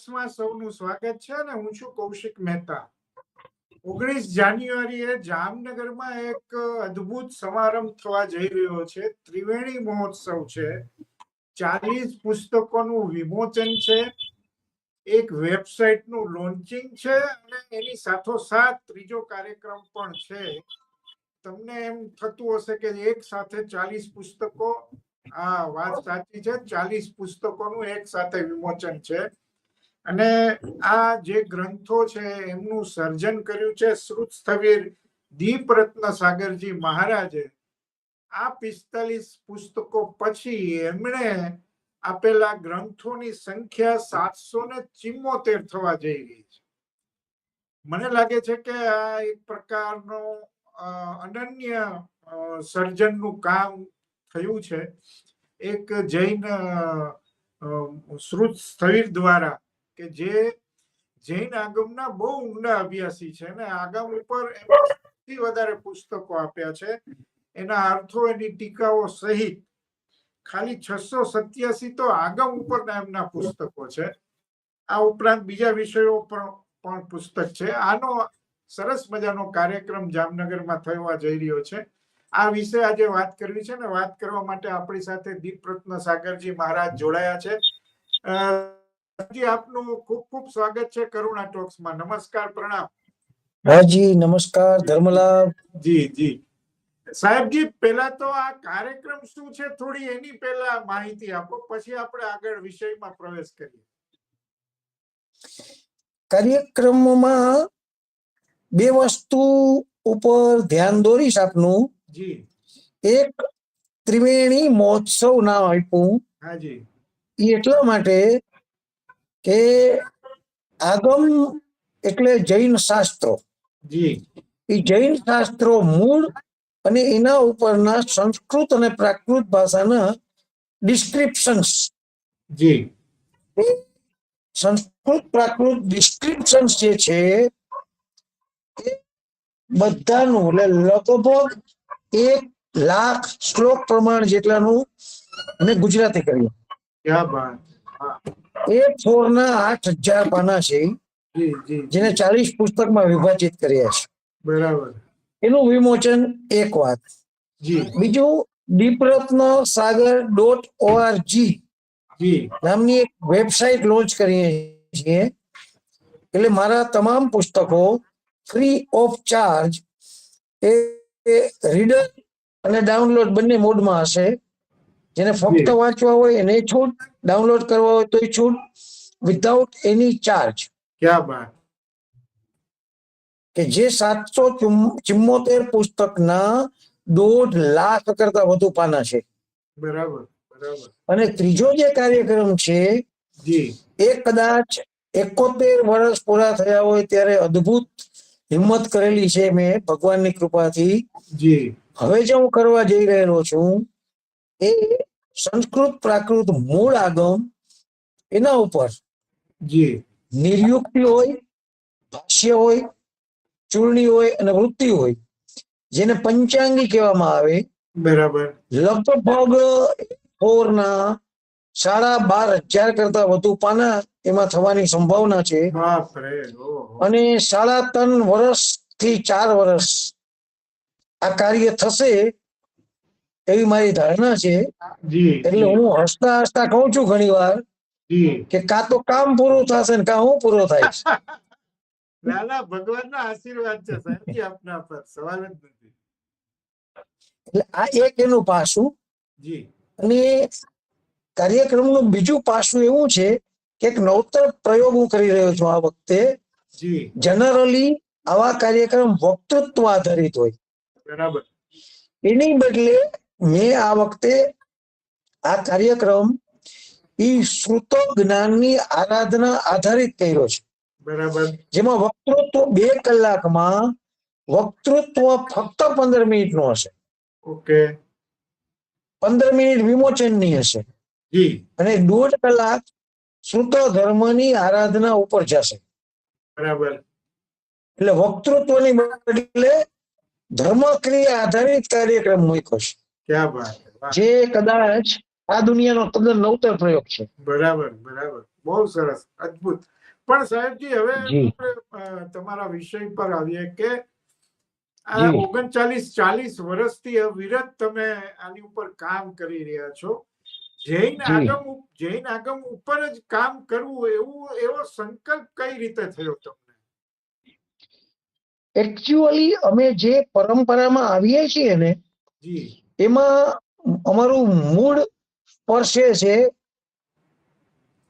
ટોક્સમાં સૌનું સ્વાગત છે અને હું છું કૌશિક મહેતા. ઓગણીસ જાન્યુઆરીએ જામનગરમાં એક અદ્ભુત સમારંભ થવા જઈ રહ્યો છે. ત્રિવેણી મહોત્સવ છે. ચાલીસ પુસ્તકોનું વિમોચન છે. એક વેબસાઇટનું લોન્ચિંગ છે અને એની સાથોસાથ ત્રીજો કાર્યક્રમ પણ છે. તમને એમ થતું હશે કે એક સાથે ચાલીસ પુસ્તકો, આ વાત સાચી છે. ચાલીસ પુસ્તકોનું એક સાથે વિમોચન છે. અને આ જે ગ્રંથો છે એમનું સર્જન કર્યું છે શ્રુત સ્થવીર દીપ રત્ન સાગરજી મહારાજે. આ પિસ્તાલીસ પુસ્તકો પછી એમણે આપેલા ગ્રંથોની સંખ્યા સાતસો ને ચિમ્મોતેર થવા જઈ રહી છે. મને લાગે છે કે આ એક પ્રકારનો અનન્ય સર્જનનું કામ થયું છે. એક જૈન શ્રુત સ્થવિર દ્વારા કે જે જૈન આગમના બહુ ઊંડા અભ્યાસી છે અને આગમ ઉપર સૌથી વધારે પુસ્તકો આપ્યા છે. એના અર્થો, એની ટીકાઓ સહિત ખાલી છસો સત્યાસી તો આગમ ઉપરના એમના પુસ્તકો છે. આ ઉપરાંત બીજા વિષયો પર પણ પુસ્તક છે. આનો સરસ મજાનો કાર્યક્રમ જામનગરમાં થવા જઈ રહ્યો છે. આ વિશે આજે વાત કરવી છે ને વાત કરવા માટે આપણી સાથે દીપ રત્ન સાગરજી મહારાજ જોડાયા છે. જી આપનું ખૂબ ખૂબ સ્વાગત છે કરુણા ટોક્સમાં. નમસ્કાર પ્રણામ. હાજી નમસ્કાર ધર્મલાભ જી જી. સાહેબજી પહેલા તો આ કાર્યક્રમ શું છે? થોડી એની પહેલા માહિતી આપો પછી આપણે આગળ વિષયમાં પ્રવેશ કરીએ. કાર્યક્રમમાં બે વસ્તુ ઉપર ધ્યાન દોરીશ આપનું. જી. એક ત્રિવેણી મહોત્સવ નામ આપ્યું હાજી. એ એટલા માટે કે આગમ એટલે જૈન શાસ્ત્રો. એ જૈન શાસ્ત્રો મૂળ અને એના ઉપરના સંસ્કૃત અને પ્રાકૃત ભાષાના ડિસ્ક્રિપ્શન્સ. જી. સંસ્કૃત પ્રાકૃત ડિસ્ક્રિપ્શન્સ જે છે એ બધાનું એટલે લગભગ એક લાખ શ્લોક પ્રમાણ જેટલાનું અને ગુજરાતી કર્યું. ક્યાં બાત. એ ફોરના આઠ હજાર પાના છે. જેને ચાલીસ પુસ્તકમાં વિભાજિત કર્યા છે. બરાબર. એનું વિમોચન એક વાત. જી. બીજું દીપરત્ન સાગર ડોટ ઓઆરજી જી. નામની એક વેબસાઇટ લોન્ચ કરીએ છીએ. એટલે મારા તમામ પુસ્તકો free of charge e reader અને ડાઉનલોડ બંને મોડમાં હશે. જેને ફક્ત વાંચવા હોય એને છૂટ ડાઉનલોડ કરવા હોય તો છૂટ વિધાઉટ એની ચાર્જ ક્યાં બાત? કે જે સાતસો ચુમ્મોતેર પુસ્તકના દોઢ લાખ કરતા વધુ પાના છે. બરાબર અને ત્રીજો જે કાર્યક્રમ છે એ કદાચ એકોતેર વર્ષ પૂરા થયા હોય ત્યારે અદ્ભુત હિંમત કરેલી છે મેં ભગવાનની કૃપાથી. હવે જે હું કરવા જઈ રહેલો છું એ સંસ્કૃત પ્રાકૃત મૂળ આગમ એના ઉપર જી. નિર્યુક્તિ હોય ભાષ્ય હોય ચૂર્ણી હોય અને વૃત્તિ હોય જેને પંચાંગી કહેવામાં આવે. બરાબર. લગભગ ફોરના સાડા બાર હજાર કરતા વધુ પાના એમાં થવાની સંભાવના છે. અને સાડા ત્રણ વર્ષથી ચાર વર્ષ આ કાર્ય થશે એવી મારી ધારણા છે. એટલે હું હસતા હસતા કહું છું ઘણી વાર કે કાં તો કામ પૂરું થશે ને કાં હું પૂરો થાય ના ના ભગવાનના આશીર્વાદ છે સાહેબજી આપના પર. સવાલ જ નથી. એટલે આ એક એનું પાસું જી. અને કાર્યક્રમનું બીજું પાસું એવું છે કે એક નવતર પ્રયોગ હું કરી રહ્યો છું આ વખતે. જી. જનરલી આવા કાર્યક્રમ વક્તૃત્વ આધારિત હોય. બરાબર. એની બદલે મેં આ વખતે આ કાર્યક્રમ ઈ શ્રુતો જ્ઞાનની આરાધના આધારિત કર્યો છે. બરાબર. જેમાં વક્તૃત્વ બે કલાકમાં વક્તૃત્વ ફક્ત પંદર મિનિટનું હશે. ઓકે. પંદર મિનિટ વિમોચનની હશે. અને દોઢ કલાક શ્રુત ધર્મની આરાધના ઉપર જશે. બરાબર. એટલે વક્તૃત્વની બદલે ધર્મક્રિયા આધારિત કાર્યક્રમ મૂક્યો છે. જે કદાચ આ દુનિયાનો તદ્દન નવતર પ્રયોગ છે. બરાબર બરાબર. બહુ સરસ અદ્ભુત. પણ સાહેબજી હવે તમારા વિષય પર આવીએ કે આ ઓગણચાલીસ ચાલીસ વર્ષથી અવિરત તમે આની ઉપર કામ કરી રહ્યા છો. જૈન આગમ જૈન આગમ ઉપર જ કામ કરવું એવું એવો સંકલ્પ કઈ રીતે થયો તમને? એકચ્યુઅલી અમે જે પરંપરામાં આવીએ છીએ ને જી. એમાં અમારું મૂળ સ્પર્શે છે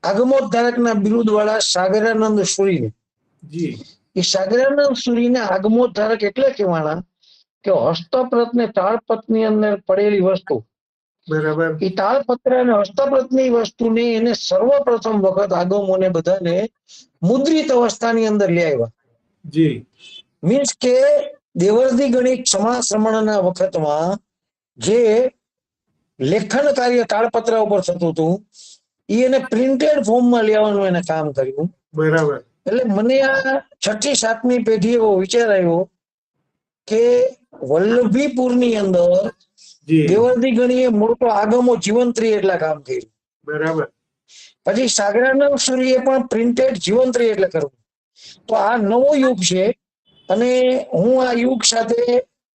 આગમોદ્ધારકના બિરુદવાળા સાગરાનંદ સુરીને. એ સાગરાનંદ સુરીને આગમોદ્ધારક એટલે કહેવાના કે હસ્તપ્રતને તાળપત્રની અંદર પડેલી વસ્તુ. બરાબર. એ તાળપત્ર અને હસ્તપ્રતની વસ્તુને એને સર્વપ્રથમ વખત આગમોને બધાને મુદ્રિત અવસ્થાની અંદર લઈ આવ્યા. જી. મીન્સ કે દેવર્દી ગણિત સમાશ્રમણના વખતમાં જે લેખન કાર્ય તાળપત્ર ઉપર થતું હતું એ એને પ્રિન્ટેડ ફોર્મમાં લેવાનું એને કામ કર્યું. બરાબર. એટલે મને આ છઠ્ઠી સાતમી પેઢી એવો વિચાર આવ્યો કે વલ્લભીપુરની અંદર જી. દેવર્દી ગણીએ મૂળ તો આગમો જીવંત્રી એટલા કામ કર્યું. બરાબર. પછી સાગરાનંદ સૂર્યે પણ પ્રિન્ટેડ જીવંત્રી એટલે કરવું તો આ નવો યુગ છે અને હું આ યુગ સાથે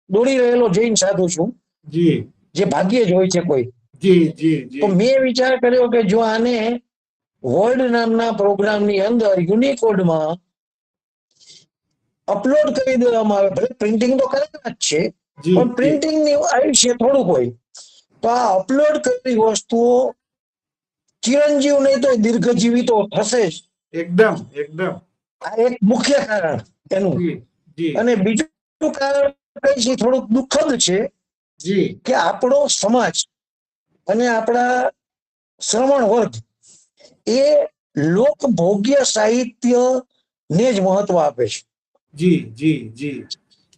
દોડી રહેલો જૈન સાધુ છું. જી. જે ભાગ્યે જ હોય છે કોઈ. જી જી તો મેં વિચાર કર્યો કે જો આને વર્લ્ડ નામના પ્રોગ્રામની અંદર યુનિકોડમાં અપલોડ કરી દેવામાં આવે ભલે પ્રિન્ટિંગ તો કરેલા જ છે પણ પ્રિન્ટિંગની આયુષ્ય થોડુંક હોય. તો આ અપલોડ કરેલી વસ્તુઓ ચિરંજીવ નહીં તો દીર્ઘજીવી તો થશે જ. એકદમ એકદમ. આ એક મુખ્ય કારણ એનું. અને બીજું કારણ કઈ છે થોડુંક દુઃખદ છે કે આપણો સમાજ અને આપણા શ્રવણ વર્ગ એ લોકભોગ્ય સાહિત્ય ને જ મહત્વ આપે છે. જી જી જી.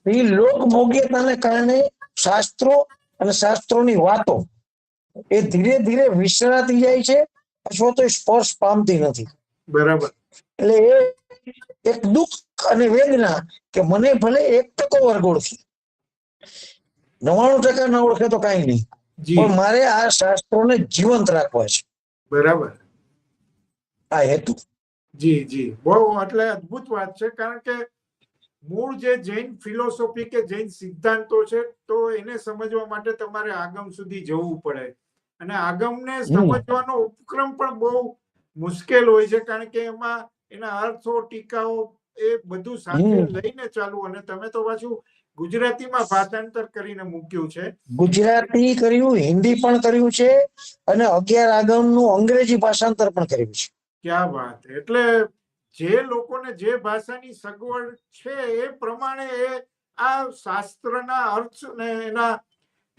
એ લોકભોગ્યતાને કારણે શાસ્ત્રો અને શાસ્ત્રોની વાતો એ ધીરે ધીરે વિસરાતી જાય છે અથવા તો સ્પર્શ પામતી નથી. બરાબર. એટલે એ એક દુઃખ અને વેદના કે મને ભલે એક ટકો વર્ગ ઓળખી નવાણું ટકા ના ઓળખે તો કઈ નહીં. પણ મારે આ શાસ્ત્રોને જીવંત રાખવા છે. બરાબર. આ હેતુ. જી જી. બહુ એટલે અદભુત વાત છે કારણ કે મૂળ જે જૈન ફિલોસોફી કે જૈન સિદ્ધાંતો છે તો એને સમજવા માટે તમારે આગમ સુધી જવું પડે. અને આગમને સમજવાનો ઉપક્રમ પણ બહુ મુશ્કેલ હોય છે કારણ કે એમાં એના અર્થો ટીકાઓ એ બધું સાથે લઈને ચાલુ અને તમે તો પાછું ગુજરાતીમાં ભાષાંતર કરીને મૂક્યું છે. ગુજરાતી કર્યું હિન્દી પણ કર્યું છે અને અગિયાર આગમનું અંગ્રેજી ભાષાંતર પણ કર્યું છે. ક્યાં વાત. એટલે જે લોકોને જે ભાષાની સગવડ છે એ પ્રમાણે એ આ શાસ્ત્રના અર્થ ને એના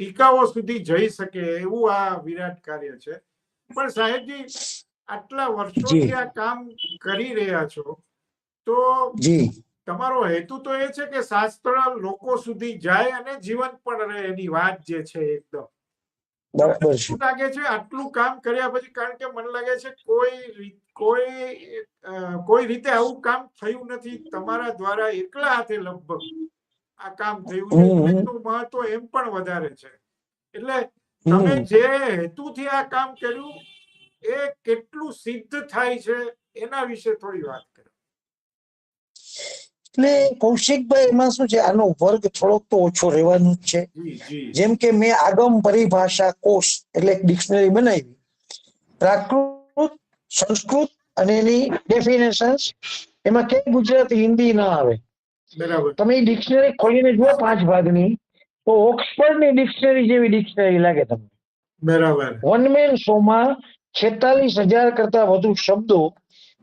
ટીકાઓ સુધી જઈ શકે એવું આ વિરાટ કાર્ય છે. પણ સાહેબજી આટલા વર્ષોથી આ કામ કરી રહ્યા છો તો જી. તમારો હેતુ તો એ છે કે શાસ્ત્ર લોકો સુધી જાય અને જીવંત પણ રહે એની વાત જે છે એકદમ. શું લાગે છે આટલું કામ કર્યા પછી કારણ કે મને લાગે છે કોઈ કોઈ કોઈ રીતે આવું કામ થયું નથી. તમારા દ્વારા એકલા હાથે લગભગ આ કામ થયું છે. એનું મહત્વ એમ પણ વધારે છે. એટલે તમે. જે હેતુથી આ કામ કર્યું એ કેટલું સિદ્ધ થાય છે એના વિશે થોડી વાત કરો. એટલે કૌશિકભાઈ એમાં શું છે? આનો વર્ગ થોડોક તો ઓછો રહેવાનું જ છે. જેમ કે મેં આગમ પરિભાષા કોષ એટલે એક ડિક્શનરી બનાવી. પ્રાકૃત સંસ્કૃત અને એની ડેફિનેશન્સ એમાં કે ગુજરાતી હિન્દી ના આવે. બરાબર. તમે ડિક્શનરી ખોલીને જુઓ પાંચ ભાગની તો ઓક્સફર્ડની ડિક્શનરી જેવી ડિક્શનરી લાગે તમને. બરાબર. વન મેન શોમાં છેતાલીસ હજાર કરતા વધુ શબ્દો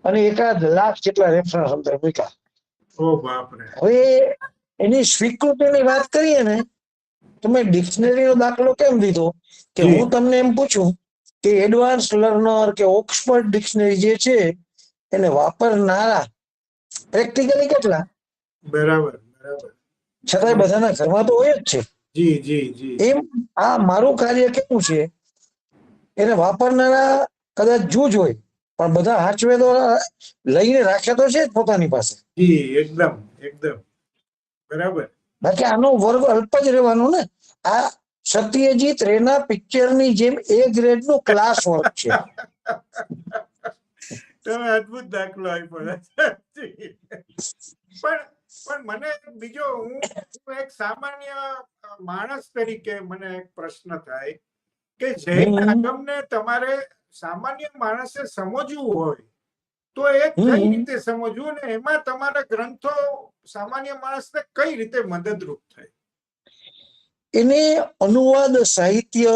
અને એકાદ લાખ જેટલા રેફરન્સ અંદર મૂક્યા. હવે એની સ્વીકૃતિની વાત કરીએ ને તો મેં ડિક્શનરીનો દાખલો કેમ દીધો કે હું તમને એમ પૂછું કે એડવાન્સ લર્નર કે ઓક્સફર્ડ ડિક્શનરી જે છે એને વાપરનારા પ્રેક્ટિકલી કેટલા? બરાબર બરાબર. છતાંય બધાના ઘરમાં તો હોય જ છે. જી જી જી. એમ આ મારું કાર્ય કેવું છે? એને વાપરનારા કદાચ જૂજ હોય પણ બધા હાચવે તો લઈને રાખે તો છે જ પોતાની પાસે. જી એકદમ એકદમ. બરાબર. બાકી આનો વર્ગ અલ્પ જ રહેવાનો ને. આ સત્યજીત રેના પિક્ચરની જેમ એ ગ્રેડનું ક્લાસ વર્ક છે. તમે અદભુત દાખલો આપ્યો પણ પણ મને બીજો હું એક સામાન્ય માણસ તરીકે મને એક પ્રશ્ન થાય કે જૈન. આગમને તમારે સામાન્ય માણસે સમજવું હોય તો એ કઈ રીતે સમજવું ને એમાં તમારા ગ્રંથો સામાન્ય માણસને કઈ રીતે મદદરૂપ થાય? એને અનુવાદ સાહિત્ય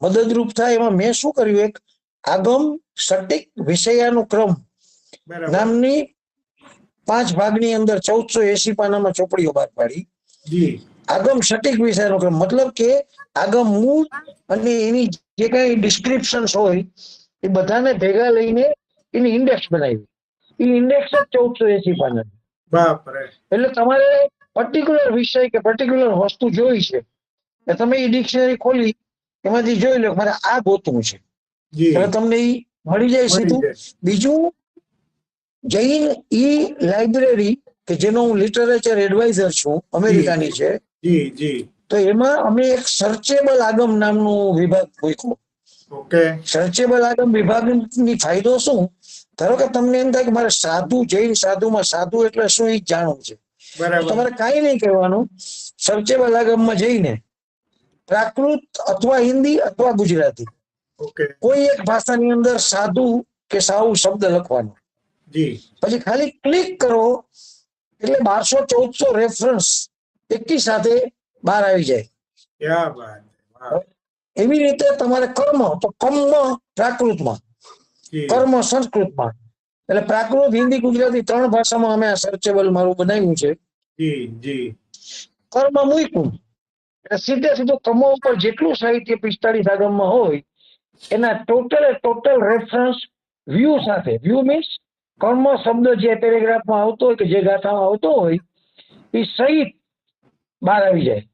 મદદરૂપ થાય એમાં મેં શું કર્યું એક? આગમ સટિક વિષયાનુક્રમ નામની પાંચ ભાગની અંદર ચૌદસો એસી પાનામાં ચોપડીઓ બહાર પાડી. આગમ સટીક વિષયનો ક્રમ મતલબ કે આગમ મૂળ અને એની જે કઈ ડિસ્ક્રિપ્શન્સ હોય એ બધાને ભેગા લઈને એની ઇન્ડેક્સ બનાવી. એ ઇન્ડેક્સ જ ચૌદસો એસી પાના એટલે તમારે પર્ટિક્યુલર વિષય કે પર્ટિક્યુલર વસ્તુ જોઈ છે એટલે તમે એ ડિક્શનરી ખોલી એમાંથી જોઈ લો મારે આ ગોતવું છે. એટલે તમને એ મળી જાય સીધું. બીજું જૈન ઈ લાઇબ્રેરી કે જેનો હું લિટરેચર એડવાઇઝર છું અમેરિકાની છે જી જી. તો એમાં અમે એક સર્ચેબલ આગમ નામનું વિભાગ મૂક્યો ઓકે. સર્ચેબલ આગમ વિભાગની ફાયદો શું? ધારો કે તમને એમ થાય કે મારે સાધુ જૈન સાધુમાં સાધુ એટલે શું એ જાણવું છે. તમારે કાંઈ નહીં કહેવાનું. સર્ચેબલ આગમમાં જઈને પ્રાકૃત અથવા હિન્દી અથવા ગુજરાતી કોઈ એક ભાષાની અંદર સાધુ કે સાવ શબ્દ લખવાનો. પછી ખાલી ક્લિક કરો એટલે બારસો ચૌદસો રેફરન્સ એકી સાથે બહાર આવી જાય. એવી રીતે તમારે કર્મ તો કર્મ પ્રાકૃતમાં કર્મ સંસ્કૃતમાં. એટલે પ્રાકૃત હિન્દી ગુજરાતી ત્રણ ભાષામાં અમે આ સર્ચેબલ મારું બનાવ્યું છે. કર્મ મૂક્યું. એટલે સીધે સીધું કમો ઉપર જેટલું સાહિત્ય પિસ્તાળીસ આગમમાં હોય એના ટોટલ ટોટલ રેફરન્સ વ્યૂ સાથે. વ્યૂ મીન્સ કર્મ શબ્દ જે પેરેગ્રાફમાં આવતો હોય કે જે ગાથામાં આવતો હોય એ સહિત બહાર આવી જાય.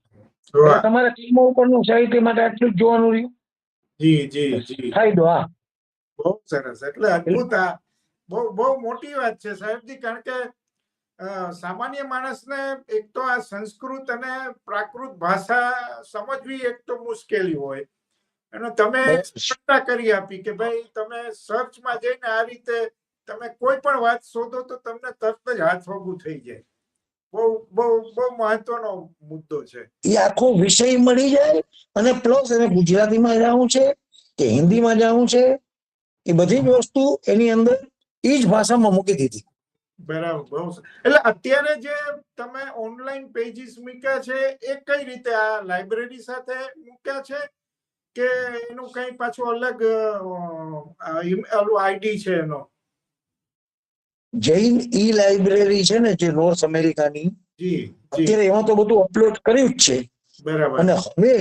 તમારા વાહ. ઉપરનું સાહિત્ય માટે આટલું જ જોવાનું રહ્યું. જી જી જી. ફાયદો હા. બહુ સરસ. એટલે અદ્ભુત આ. બહુ બહુ મોટી વાત છે સાહેબજી કારણ કે સામાન્ય માણસને એક તો આ સંસ્કૃત અને પ્રાકૃત ભાષા સમજવી એક તો મુશ્કેલી હોય. અને તમે સ્પષ્ટતા કરી આપી કે ભાઈ તમે સર્ચમાં જઈને આ રીતે તમે કોઈ પણ વાત શોધો તો તમને તરત જ હાથ વગું થઈ જાય. બહુ બહુ બહુ મહત્વનો મુદ્દો છે. એ આખો વિષય મળી જાય અને પ્લસ એને ગુજરાતીમાં જવું છે કે હિન્દીમાં જવું છે એ બધી જ વસ્તુ એની અંદર એ જ ભાષામાં મૂકી દીધી. બરાબર બહુ એટલે અત્યારે જે તમે ઓનલાઈન પેજીસ મૂક્યા છે એ કઈ રીતે આ લાઇબ્રેરી સાથે મૂક્યા છે? કે એનું કઈ પાછું અલગ આઈડી છે એનો? જૈન ઈ લાઇબ્રેરી છે ને જે નોર્થ અમેરિકાની અત્યારે એમાં તો બધું અપલોડ કર્યું જ છે. અને હવે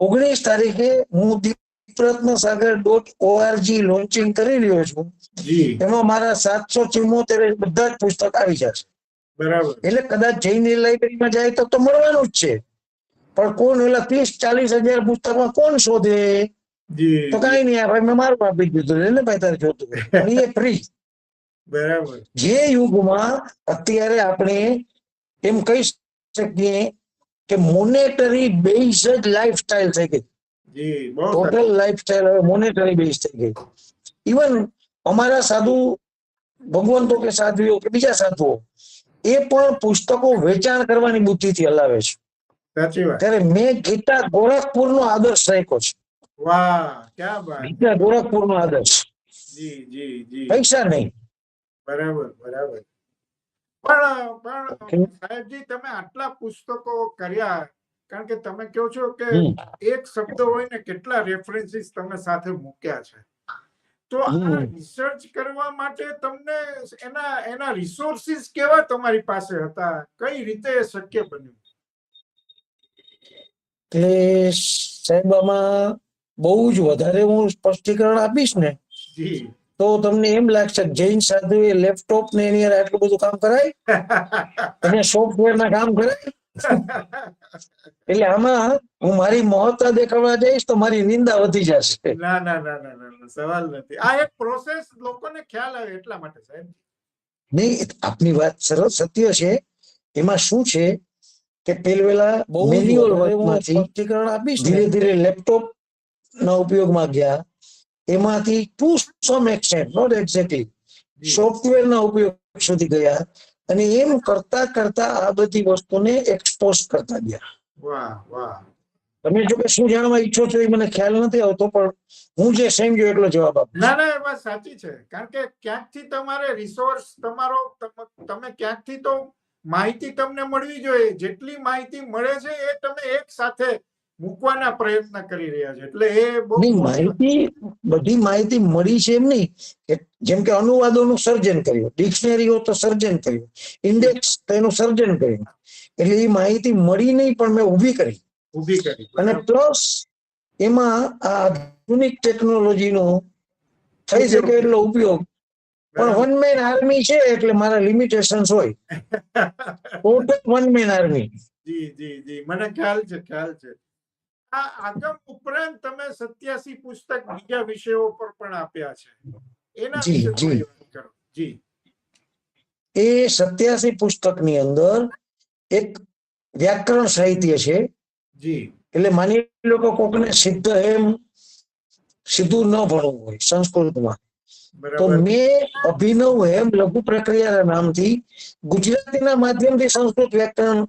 ઓગણીસ તારીખે હું Deepratna Sagar dot ORG launching કરી રહ્યો છું. એમાં મારા સાતસો ચુમ્મોતેર બધા જ પુસ્તક આવી જશે. બરાબર. એટલે કદાચ જૈન લાઇબ્રેરીમાં જાય તો તો મળવાનું જ છે. પણ કોણ ઓલા ત્રીસ ચાલીસ હજાર પુસ્તકમાં કોણ શોધે? તો કઈ નહીં ભાઈ મેં મારું આપી દીધું ને ભાઈ તારે જોતું એ ફ્રી બરાબર. જે યુગમાં અત્યારે આપણે એમ કહી શકીએ કે મોનેટરી બેઝ જ લાઈફસ્ટાઈલ થઈ ગઈ. ટોટલ લાઈફસ્ટાઈલ હવે મોનેટરી બેઝ થઈ ગઈ. ઇવન અમારા સાધુ ભગવંતો કે સાધુઓ કે બીજા સાધુઓ એ પણ પુસ્તકો વેચાણ કરવાની બુદ્ધિથી હલાવે છે. ત્યારે મેં ગીતા ગોરખપુર નો આદર્શ રાખ્યો છે. ગીતા ગોરખપુર નો આદર્શ પૈસા નહીં. બરાબર બરાબર. પણ પણ સાહેબજી તમે આટલા પુસ્તકો કર્યા કારણ કે તમે કહો છો કે એક શબ્દ હોય ને કેટલા રેફરન્સીસ તમે સાથે મૂક્યા છે. તો આ રિસર્ચ કરવા માટે તમને એના એના રિસોર્સિસ કેવા તમારી પાસે હતા? કઈ રીતે શક્ય બન્યું? એટલે સાહેબ આમાં બહુ જ વધારે હું સ્પષ્ટીકરણ આપીશ ને. જી. તો તમને એમ લાગશે જૈન સાધુ એ લેપટોપ ને એની અંદર આટલું બધું કામ કરાય? અને સોફ્ટવેર ના કામ કરાય? એટલે આમાં હું મારી મહત્તા દેખાડવા જઈશ તો મારી નિંદા વધી જશે. ના ના ના ના ના સવાલ નથી. આ એક પ્રોસેસ લોકોને ખ્યાલ આવે એટલા માટે સાહેબ. નહીં આપની વાત સરસ સત્ય છે. એમાં શું છે કે પેલવેલા બહુ મેન્યુઅલ વર્કમાંથી સ્પષ્ટીકરણ આપીશ ધીરે ધીરે લેપટોપ ના ઉપયોગમાં ગયા. એમાંથી to some extent not exactly સોફ્ટવેરના ઉપયોગ સુધી ગયા અને એમ કરતા કરતા આ બધી વસ્તુને એક્સપોઝ કરતા ગયા. વાહ વાહ. તમે જો કે શું જાણવા ઈચ્છો છો એ મને ખ્યાલ નથી આવતો પણ હું જે સમજ્યો એટલો જવાબ આપું ના ના એ વાત સાચી છે. કારણ કે ક્યાંકથી તમારે રિસોર્સ તમારો તમ- તમે ક્યાંકથી તો માહિતી તમને મળવી જોઈએ. જેટલી માહિતી મળે છે એ તમે એક સાથે મૂકવાના પ્રયત્ન કરી રહ્યા છે. એટલે એ બહુ. માહિતી બધી માહિતી મળી છે એમ નહીં. કે જેમ કે અનુવાદોનું સર્જન કર્યું ડિક્શનરીઓ તો સર્જન કર્યું ઇન્ડેક્સ તો એનું સર્જન કર્યું. એટલે એ માહિતી મળી નહીં પણ મેં ઊભી કરી. ઊભી કરી. અને પ્લસ એમાં આ આધુનિક ટેકનોલોજીનો થઈ શકે એટલો ઉપયોગ. પણ વન મેન આર્મી છે એટલે મારા લિમિટેશન્સ હોય. ટોટલ વન મેન આર્મી જી જી જી. મને ખ્યાલ છે ખ્યાલ છે. આ આગમ ઉપરાંત તમે સત્યાસી પુસ્તક બીજા વિષયો પર પણ આપ્યા છે. એના જી, વિશે જી. કરો. જી. એ સત્યાસી પુસ્તકની અંદર એક વ્યાકરણ સાહિત્ય છે. જી. એટલે માની લો કે કોકને સિદ્ધ એમ સીધું ન ભણવું હોય સંસ્કૃતમાં. તો મેં અભિનવ હેમ લઘુ પ્રક્રિયાના નામથી ગુજરાતીના માધ્યમથી સંસ્કૃત વ્યાકરણ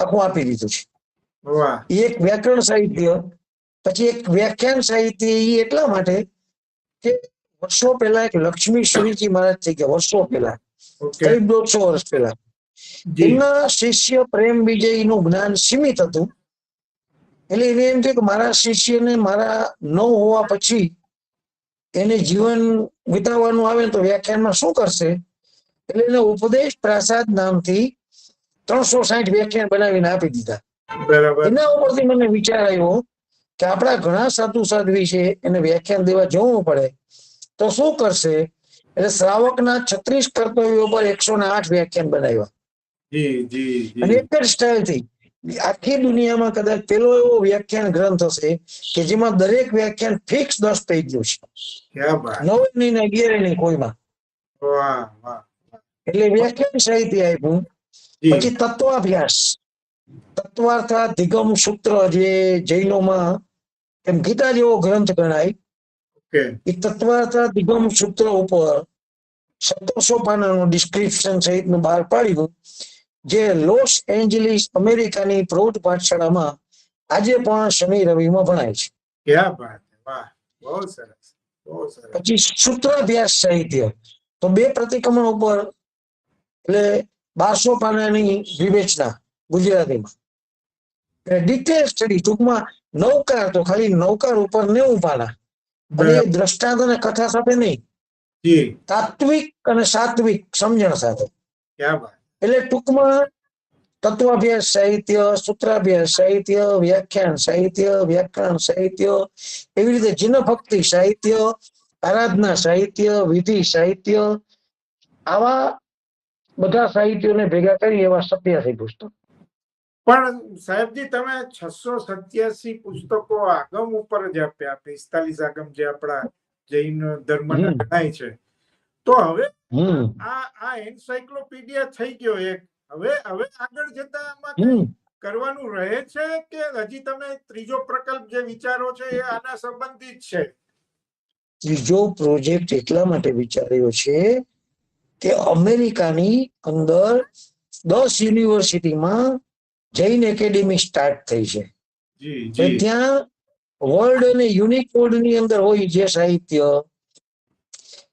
આખું આપી દીધું છે. એક વ્યાકરણ સાહિત્ય પછી એક વ્યાખ્યાન સાહિત્ય એ એટલા માટે કે વર્ષો પહેલા એક લક્ષ્મી શ્રીજી મહારાજ થઈ ગયા વર્ષો પહેલા. કઈ દોઢસો વર્ષ પહેલા. એમના શિષ્ય પ્રેમ વિજયનું જ્ઞાન સીમિત હતું. એટલે એને એમ કે મારા શિષ્યને મારા ન હોવા પછી એને જીવન વિતાવવાનું આવે તો વ્યાખ્યાનમાં શું કરશે? એટલે એને ઉપદેશ પ્રાસાદ નામથી ત્રણસો સાઠ વ્યાખ્યાન બનાવીને આપી દીધા. બરાબર. એના ઉપરથી મને વિચાર આવ્યો કે આપણા ઘણા સાધુ સાધ્વી છે એને વ્યાખ્યાન દેવા જવું પડે. તો શું કરશે? એટલે શ્રાવકના છત્રીસ કર્તવ્યો પર એકસો ને આઠ વ્યાખ્યાન બનાવ્યા. અને એક જ સ્ટાઇલથી. આખી દુનિયામાં કદાચ પેલો એવો વ્યાખ્યાન ગ્રંથ હશે કે જેમાં દરેક વ્યાખ્યાન ફિક્સ દસ પેજનું છે. નહીં ને અગિયાર નહીં કોઈમાં એટલે વ્યાખ્યાન સાહિત્ય આપ્યું. પછી તત્વાભ્યાસ. તત્વાર્થાધિગમ સૂત્ર જે જૈનોમાં એમ ગીતા જેવો ગ્રંથ ગણાય એ તત્વાર્થા તત્વાર્થાધિગમ સૂત્ર ઉપર સત્તરસો પાનાનું ડિસ્ક્રિપ્શન સહિતનું બહાર પાડ્યું જે લોસ એન્જલિસ અમેરિકાની પ્રૌઢ પાઠશાળામાં આજે પણ શનિ રવિમાં ભણાય છે. પછી સૂત્રાભ્યાસ સાહિત્ય. તો બે પ્રતિક્રમણ ઉપર એટલે બારસો પાનાની વિવેચના. ગુજરાતીમાં ડિટેલ સ્ટડી ટૂંકમાં નૌકાર તો ખાલી નૌકાર ઉપર નેવું પાના અને એ દ્રષ્ટાંત અને કથા સાથે નહીં. તાત્વિક અને સાત્વિક સમજણ સાથે. એટલે ટૂંકમાં તત્વાભ્યાસ સાહિત્ય સૂત્રાભ્યાસ સાહિત્ય વ્યાખ્યાન સાહિત્ય વ્યાકરણ સાહિત્ય એવી રીતે જીન ભક્તિ સાહિત્ય આરાધના સાહિત્ય વિધિ સાહિત્ય આવા બધા સાહિત્યોને ભેગા કરી એવા સત્યાસી પુસ્તક. પણ સાહેબજી તમે છસો સત્યાસી પુસ્તકો આગમ ઉપર જ આપ્યા પિસ્તાલીસ આગમ જે આપણા જૈન ધર્મ ગણાય છે. તો હવે આ આ એન્સાયક્લોપીડિયા થઈ ગયો એક. હવે હવે આગળ જતા આમાં કરવાનું રહે છે કે હજી તમે ત્રીજો પ્રકલ્પ જે વિચારો છે એ આના સંબંધિત છે? ત્રીજો પ્રોજેક્ટ એટલા માટે વિચાર્યો છે કે અમેરિકાની અંદર દસ યુનિવર્સિટીમાં જૈન એકેડેમી સ્ટાર્ટ થઈ છે. ત્યાં વર્લ્ડ અને યુનિકોડની અંદર હોય જે સાહિત્ય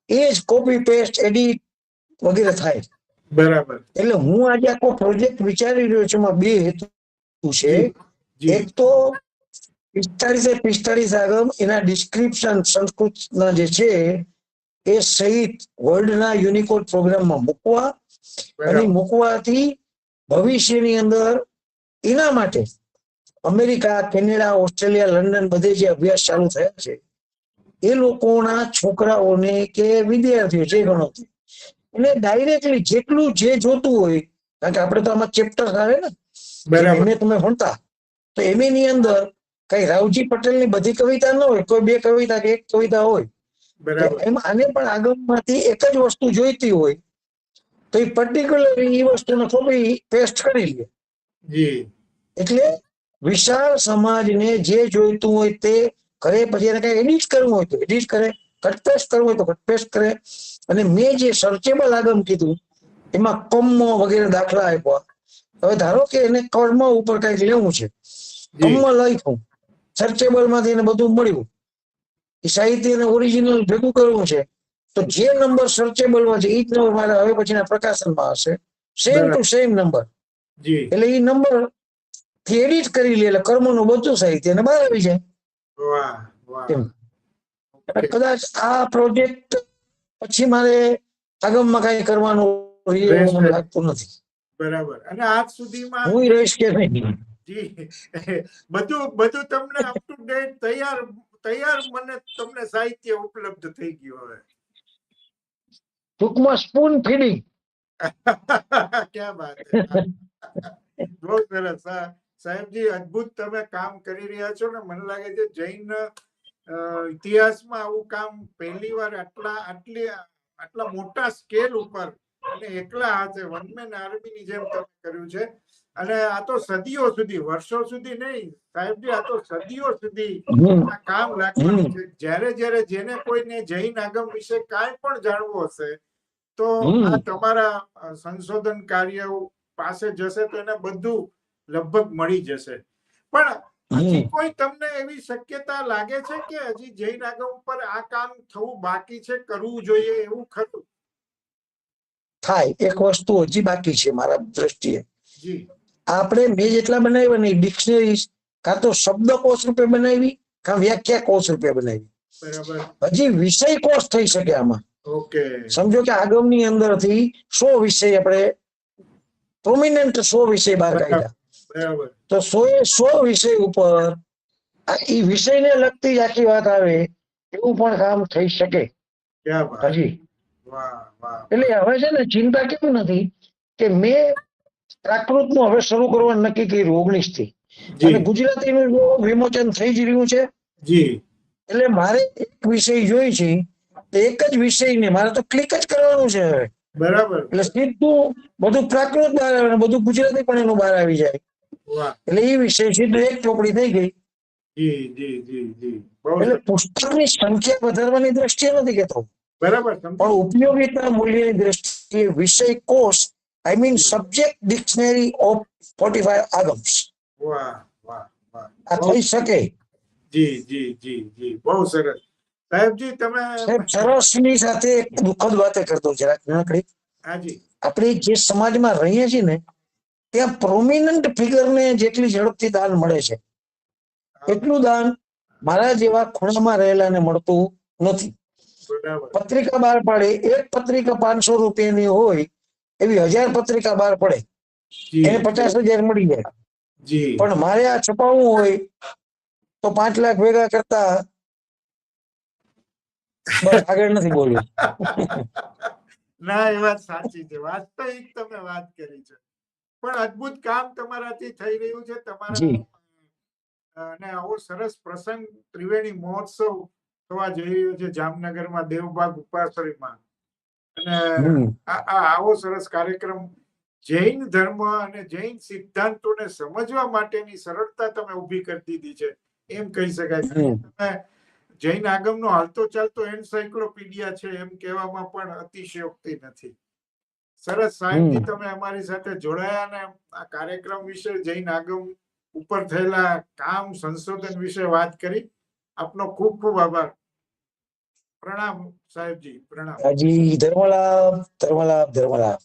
એ જ કોપી પેસ્ટ એડિટ વગેરે થાય. બરાબર. એટલે હું આજે આખો પ્રોજેક્ટ વિચારી રહ્યો છું એમાં બે હેતુ છે. એક તો પિસ્તાળીસે પિસ્તાળીસ આગમ એના ડિસ્ક્રિપ્શન સંસ્કૃતના જે છે એ સહિત વર્લ્ડના યુનિકોડ પ્રોગ્રામમાં મૂકવા. અને મૂકવાથી ભવિષ્યની અંદર એના માટે અમેરિકા કેનેડા ઓસ્ટ્રેલિયા લંડન બધે જે અભ્યાસ ચાલુ થયા છે એ લોકોના છોકરાઓને કે વિદ્યાર્થીઓ જે ગણો એને ડાયરેક્ટલી જેટલું જે જોતું હોય કારણ કે આપણે તો આમાં ચેપ્ટર આવે ને બરાબર. તમે ભણતા તો એમની અંદર કઈ રાવજી પટેલની બધી કવિતા ન હોય કોઈ બે કવિતા કે એક કવિતા હોય બરાબર. એમાં આને પણ આગળમાંથી એક જ વસ્તુ જોઈતી હોય તો એ પર્ટિક્યુલર એ વસ્તુને થોડી પેસ્ટ કરી લે. એટલે વિશાળ સમાજને જે જોઈતું હોય તે કરે પછી એને કઈ એડિટ કરવું હોય તો એડિટ કરે કટપેસ્ટ કરવું હોય તો કટપેસ્ટ કરે. અને મેં જે સર્ચેબલ આગમ કીધું એમાં કમો વગેરે દાખલા આપ્યા. હવે ધારો કે એને કર્મ ઉપર કંઈક લેવું છે. કમ્મ કમ લખ્યું. સર્ચેબલમાંથી એને બધું મળ્યું. એ સાહિત્યને ઓરિજિનલ ભેગું કરવું છે. તો જે નંબર સર્ચેબલમાં છે એ જ નંબર મારે હવે પછીના પ્રકાશનમાં હશે. સેમ ટુ સેમ નંબર એટલે એ નંબરથી એડિટ કરી લે એટલે કર્મનું બધું સાહિત્ય એને બહાર આવી જાય. કદાચ આ પ્રોજેક્ટ પછી મારે આગમમાં કઈ કરવાનું મને લાગતું નથી. બરાબર. અને આજ સુધીમાં હું રહીશ કે નહીં? જી. બધું બધું તમને અપ ટુ ડેટ તૈયાર તૈયાર મને તમને સાહિત્ય ઉપલબ્ધ થઈ ગયું હવે. ટૂંકમાં સ્પૂન ફીડિંગ ક્યાં હે. બહુ સરસ સાહેબજી અદ્ભુત તમે કામ કરી રહ્યા છો ને મને લાગે છે જૈન ઇતિહાસમાં આવું કામ પહેલી વાર આટલા આટલી આટલા મોટા સ્કેલ ઉપર અને એકલા હાથે વનમેન આર્મીની જેમ તમે કર્યું છે. અને આ તો સદીઓ સુધી વર્ષો સુધી નહીં સાહેબજી આ તો સદીઓ સુધી આ કામ રાખવાનું છે. જ્યારે જ્યારે જેને કોઈને જૈન આગમ વિશે કાંઈ પણ જાણવું હશે તો આ તમારા સંશોધન કાર્ય પાસે જશે તો એને બધું લગભગ મળી જશે. પણ હજી કોઈ તમને એવી શક્યતા લાગે છે કે હજી જૈન આગમ ઉપર આ કામ થવું બાકી છે કરવું જોઈએ એવું ખરું? થાય એક વસ્તુ હજી બાકી છે મારા દ્રષ્ટિએ. જી. આપણે મેં જેટલા બનાવ્યા ને ડિક્શનરી કાં તો શબ્દ કોષ રૂપે બનાવી કાં વ્યાખ્યા કોષ રૂપે બનાવી. બરાબર. હજી વિષય કોષ થઈ શકે આમાં. ઓકે. સમજો કે આગમની અંદરથી સો વિષય આપણે પ્રોમિનન્ટ સો વિષય બહાર કાઢ્યા. તો સો એ સો વિષય ઉપર એ વિષયને લગતી જ આખી વાત આવે એવું પણ કામ થઈ શકે. હજી. એટલે હવે છે ને ચિંતા કેવું નથી કે મેં પ્રાકૃતનું હવે શરૂ કરવાનું નક્કી કર્યું ઓગણીસથી અને જી ગુજરાતીનું વિમોચન થઈ જ રહ્યું છે. એટલે મારે એક વિષય જોઈ છે એક જ વિષયને મારે તો ક્લિક જ કરવાનું છે. હવે બરાબર. એટલે સીધું બધું પ્રાકૃત બહાર આવે બધું ગુજરાતી પણ એનું બહાર આવી જાય. એટલે એ વિષય સીધું એક ચોપડી થઈ ગઈ. જી જી જી જી. એટલે પુસ્તકની સંખ્યા વધારવાની દ્રષ્ટિએ નથી કેતો. બરાબર પણ ઉપયોગિતા મૂલ્યની દ્રષ્ટિએ વિષય કોષ I mean subject dictionary of forty five Agams વાહ વાહ વાહ. આ થઈ શકે. જી જી જી જી. બહુ સરસ. સાહેબજી તમે સરસની સાથે એક દુઃખદ વાતે કરતો જરાક નાનકડી હાજી. આપણે જે સમાજમાં રહીએ છીએ ને ત્યાં પ્રોમિનન્ટ ફિગરને જેટલી ઝડપથી દાન મળે છે. એટલું દાન મારા જેવા ખૂણામાં રહેલાને મળતું નથી. પત્રિકા બહાર પાડે એક પત્રિકા પાંચસો રૂપિયાની હોય એવી હજાર પત્રિકા બહાર પડે. એને પચાસ હજાર મળી જાય. પણ મારે આ છપાવવું હોય તો પાંચ લાખ ભેગા કરતા આગળ નથી બોલવું ના એ વાત સાચી છે. વાસ્તવિક તમે વાત કરી છે. પણ અદ્ભુત કામ તમારાથી થઈ રહ્યું છે. તમારા. અને આવો સરસ પ્રસંગ ત્રિવેણી મહોત્સવ થવા જઈ રહ્યો છે જામનગરમાં દેવબાગ ઉપાસરીમાં અને આવો સરસ કાર્યક્રમ જૈન ધર્મ અને જૈન સિદ્ધાંતોને સમજવા માટેની સરળતા તમે ઊભી કરી દીધી છે. એમ કહી શકાય. તમે જૈન આગમનો હાલતો ચાલતો એન્સાઇક્લોપીડિયા છે એમ કહેવામાં પણ અતિશયોક્તિ નથી. સરસ સાહેબજી તમે અમારી સાથે જોડાયા અને આ કાર્યક્રમ વિશે જૈન આગમ ઉપર થયેલા કામ સંશોધન વિશે વાત કરી. આપનો ખૂબ ખૂબ આભાર. પ્રણામ સાહેબજી પ્રણામ. ધર્મલાભ ધર્મલાભ ધર્મલાભ.